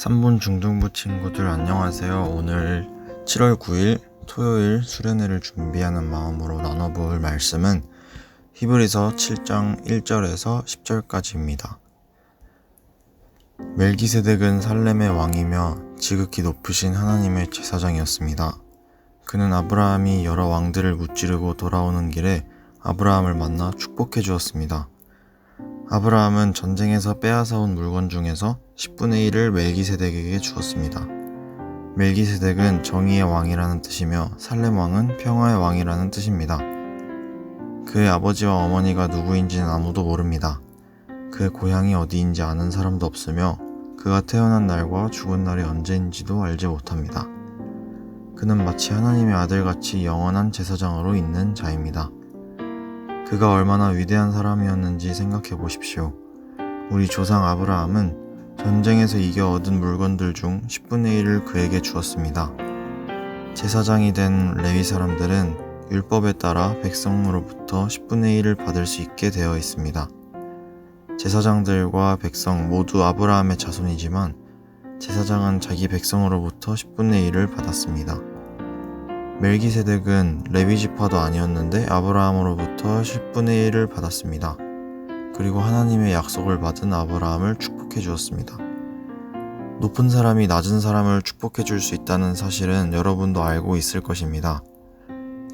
3분 중등부 친구들 안녕하세요. 오늘 7월 9일 토요일 수련회를 준비하는 마음으로 나눠볼 말씀은 히브리서 7장 1절에서 10절까지입니다. 멜기세덱은 살렘의 왕이며 지극히 높으신 하나님의 제사장이었습니다. 그는 아브라함이 여러 왕들을 무찌르고 돌아오는 길에 아브라함을 만나 축복해 주었습니다. 아브라함은 전쟁에서 빼앗아온 물건 중에서 10분의 1을 멜기세덱에게 주었습니다. 멜기세덱은 정의의 왕이라는 뜻이며 살렘 왕은 평화의 왕이라는 뜻입니다. 그의 아버지와 어머니가 누구인지는 아무도 모릅니다. 그의 고향이 어디인지 아는 사람도 없으며 그가 태어난 날과 죽은 날이 언제인지도 알지 못합니다. 그는 마치 하나님의 아들같이 영원한 제사장으로 있는 자입니다. 그가 얼마나 위대한 사람이었는지 생각해 보십시오. 우리 조상 아브라함은 전쟁에서 이겨 얻은 물건들 중 10분의 1을 그에게 주었습니다. 제사장이 된 레위 사람들은 율법에 따라 백성으로부터 10분의 1을 받을 수 있게 되어 있습니다. 제사장들과 백성 모두 아브라함의 자손이지만 제사장은 자기 백성으로부터 10분의 1을 받았습니다. 멜기세덱은 레위 지파도 아니었는데 아브라함으로부터 10분의 1을 받았습니다. 그리고 하나님의 약속을 받은 아브라함을 축복해 주었습니다. 높은 사람이 낮은 사람을 축복해 줄 수 있다는 사실은 여러분도 알고 있을 것입니다.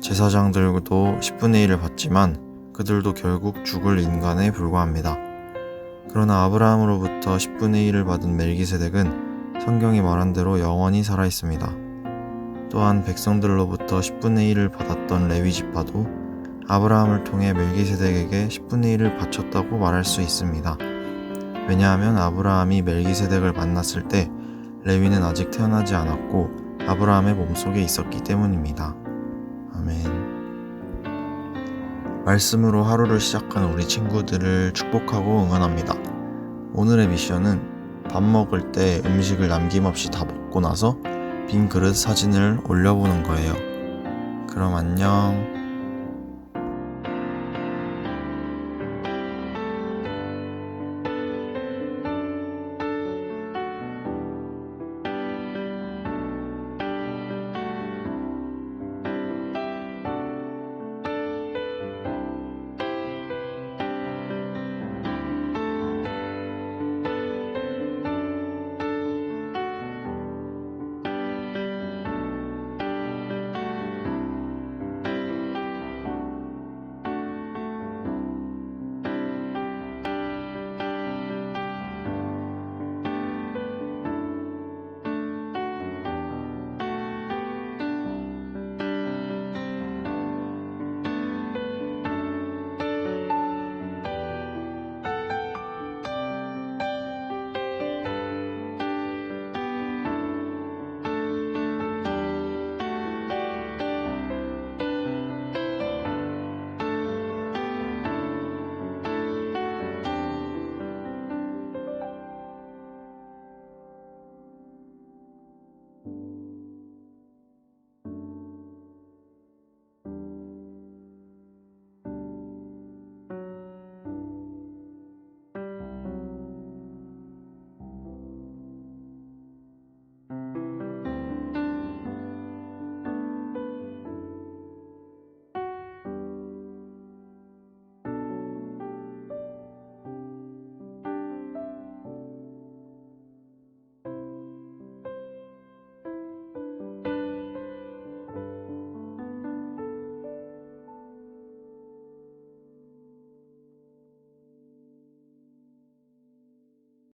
제사장들도 10분의 1을 받지만 그들도 결국 죽을 인간에 불과합니다. 그러나 아브라함으로부터 10분의 1을 받은 멜기세덱은 성경이 말한 대로 영원히 살아 있습니다. 또한 백성들로부터 10분의 1을 받았던 레위 지파도 아브라함을 통해 멜기세덱에게 10분의 1을 바쳤다고 말할 수 있습니다. 왜냐하면 아브라함이 멜기세덱을 만났을 때 레위는 아직 태어나지 않았고 아브라함의 몸속에 있었기 때문입니다. 아멘. 말씀으로 하루를 시작한 우리 친구들을 축복하고 응원합니다. 오늘의 미션은 밥 먹을 때 음식을 남김없이 다 먹고 나서 빈 그릇 사진을 올려보는 거예요. 그럼 안녕.